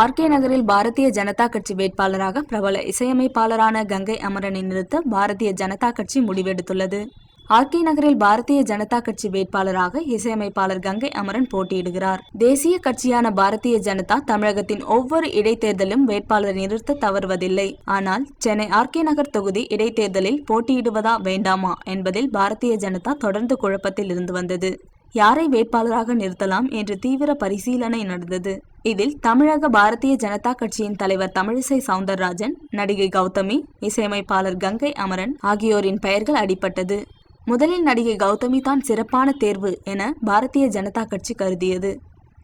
RK நகரில் பாரதிய ஜனதா கட்சி வேட்பாளராக பிரபல இசையமைப்பாளரான கங்கை அமரனை நிறுத்த பாரதிய ஜனதா கட்சி முடிவெடுத்துள்ளது. ஆர்கே நகரில் பாரதிய ஜனதா கட்சி வேட்பாளராக இசையமைப்பாளர் கங்கை அமரன் போட்டியிடுகிறார். தேசிய கட்சியான பாரதிய ஜனதா தமிழகத்தின் ஒவ்வொரு இடைத்தேர்தலும் வேட்பாளரை நிறுத்த தவறுவதில்லை. ஆனால் சென்னை ஆர்கே நகர் தொகுதி இடைத்தேர்தலில் போட்டியிடுவதா வேண்டாமா என்பதில் பாரதிய ஜனதா தொடர்ந்து குழப்பத்தில் இருந்து வந்தது. யாரை வேட்பாளராக நிறுத்தலாம் என்று தீவிர பரிசீலனை நடந்தது. இதில் தமிழக பாரதிய ஜனதா கட்சியின் தலைவர் தமிழிசை சவுந்தரராஜன் நடிகை கௌதமி இசையமைப்பாளர் கங்கை அமரன் ஆகியோரின் பெயர்கள் அடிபட்டது முதலில் நடிகை கௌதமி தான் சிறப்பான தேர்வு என பாரதிய ஜனதா கட்சி கருதியது.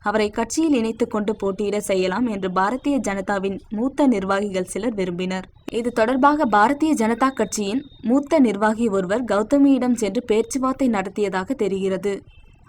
அவரை கட்சியில் இணைத்துக் கொண்டு போட்டியிட செய்யலாம் என்று பாரதிய ஜனதாவின் மூத்த நிர்வாகிகள் சிலர் விரும்பினர். இது தொடர்பாக பாரதிய ஜனதா கட்சியின் மூத்த நிர்வாகி ஒருவர் கௌதமியிடம் சென்று பேச்சுவார்த்தை நடத்தியதாக தெரிகிறது.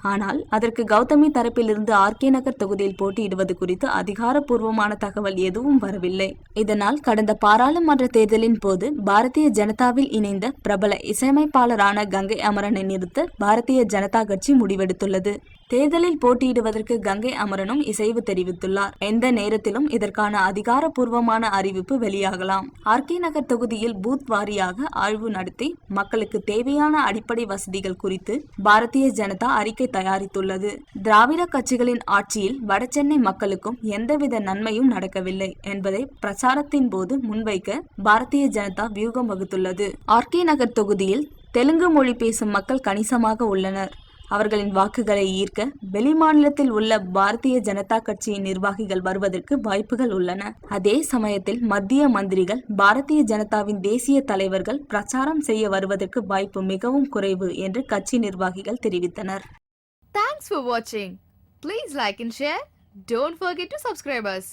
ஆனால் அதற்கு கௌதமி தரப்பிலிருந்து ஆர்கே நகர் தொகுதியில் போட்டியிடுவது குறித்து அதிகாரப்பூர்வமான தகவல் எதுவும் வரவில்லை. இதனால் கடந்த பாராளுமன்ற தேர்தலின் போது பாரதிய ஜனதாவில் இணைந்த பிரபல இசையமைப்பாளரான கங்கை அமரனை நிறுத்த பாரதிய ஜனதா கட்சி முடிவெடுத்துள்ளது. தேர்தலில் போட்டியிடுவதற்கு கங்கை அமரனும் இசைவு தெரிவித்துள்ளார். எந்த நேரத்திலும் இதற்கான அதிகாரப்பூர்வமான அறிவிப்பு வெளியாகலாம். ஆர்கே நகர் தொகுதியில் பூத் வாரியாக ஆய்வு நடத்தி மக்களுக்கு தேவையான அடிப்படை வசதிகள் குறித்து பாரதிய ஜனதா அறிக்கை தயாரித்துள்ளது. திராவிட கட்சிகளின் ஆட்சியில் வடசென்னை மக்களுக்கும் எந்தவித நன்மையும் நடக்கவில்லை என்பதை பிரச்சாரத்தின் போது முன்வைக்க பாரதிய ஜனதா வியூகம் வகுத்துள்ளது. ஆர்கே நகர் தொகுதியில் தெலுங்கு மொழி பேசும் மக்கள் கணிசமாக உள்ளனர். அவர்களின் வாக்குகளை ஈர்க்க வெளிமாநிலத்தில் உள்ள பாரதிய ஜனதா கட்சியின் நிர்வாகிகள் வருவதற்கு வாய்ப்புகள் உள்ளன. அதே சமயத்தில் மத்திய மந்திரிகள் பாரதிய ஜனதாவின் தேசிய தலைவர்கள் பிரச்சாரம் செய்ய வருவதற்கு வாய்ப்பு மிகவும் குறைவு என்று கட்சி நிர்வாகிகள் தெரிவித்தனர். தேங்க்ஸ் ஃபார் வாட்சிங் please like and share don't forget to subscribers.